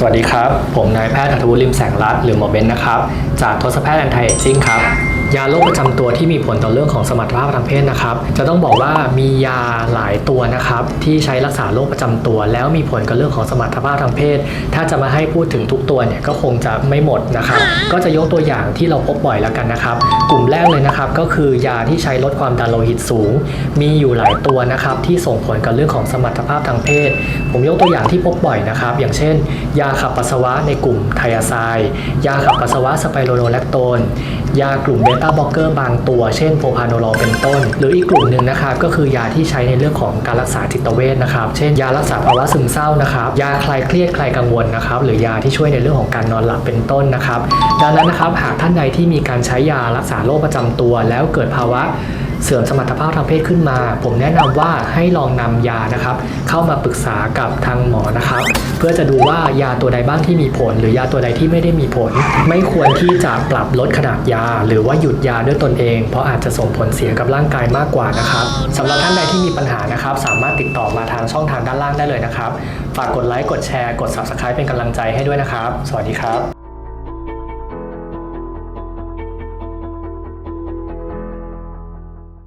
สวัสดีครับ ผมนายแพทย์อัธวุฒิลิมแสงรัตน์หรือหมอเบนนะครับ จากทศแพทย์แอนตี้เอจจิ้งครับ ยาโรคประจำตัวที่มีผลต่อเรื่องของสมรรถภาพทางเพศนะครับ จะต้องบอกว่ามียาหลายตัวนะครับ ที่ใช้รักษาโรคประจำตัว แล้วมีผลกับเรื่องของสมรรถภาพทางเพศ ถ้าจะมาให้พูดถึงทุกตัวเนี่ยก็คงจะไม่หมดนะครับ ก็จะยกตัวอย่างที่เราพบบ่อยแล้วกันนะครับ กลุ่มแรกเลยนะครับ ก็คือยาที่ใช้ลดความดันโลหิตสูง มีอยู่หลายตัวนะครับ ที่ส่งผลกับเรื่องของสมรรถภาพทางเพศ ผมยกตัวอย่างที่พบบ่อยนะครับ อย่างเช่น ยาขับปัสสาวะในกลุ่มไทอาไซยาขับปัสสาวะสไปโรโนแลคโตนยากลุ่มเบต้าบล็อกเกอร์บางตัว เช่นโพพาโนโลเป็นต้น หรืออีกกลุ่มหนึ่งนะครับก็คือยาที่ใช้ในเรื่องของการรักษาจิตเวชนะครับ เช่น ยารักษาภาวะซึมเศร้านะครับยาคลายเครียดคลายกังวลนะครับหรือยาที่ช่วยในเรื่องของการนอนหลับเป็นต้นนะครับ ดังนั้นนะครับหากท่านใดที่มีการใช้ยารักษาโรคประจำตัว แล้วเกิดภาวะ เสื่อมสมรรถภาพทางเพศขึ้นมา ผมแนะนำว่าให้ลองนำยานะครับ เข้ามาปรึกษากับทางหมอนะครับ เพื่อจะดูว่ายาตัวใดบ้างที่มีผล หรือยาตัวใดที่ไม่ได้มีผล ไม่ควรที่จะปรับลดขนาดยา หรือว่าหยุดยาด้วยตนเอง เพราะอาจจะส่งผลเสียกับร่างกายมากกว่านะครับสำหรับท่านใดที่มีปัญหานะครับ สามารถติดต่อมาทางช่องทางด้านล่างได้เลยนะครับฝากกดไลค์กดแชร์กด subscribe เป็นกำลังใจให้ด้วยนะครับ สวัสดีครับ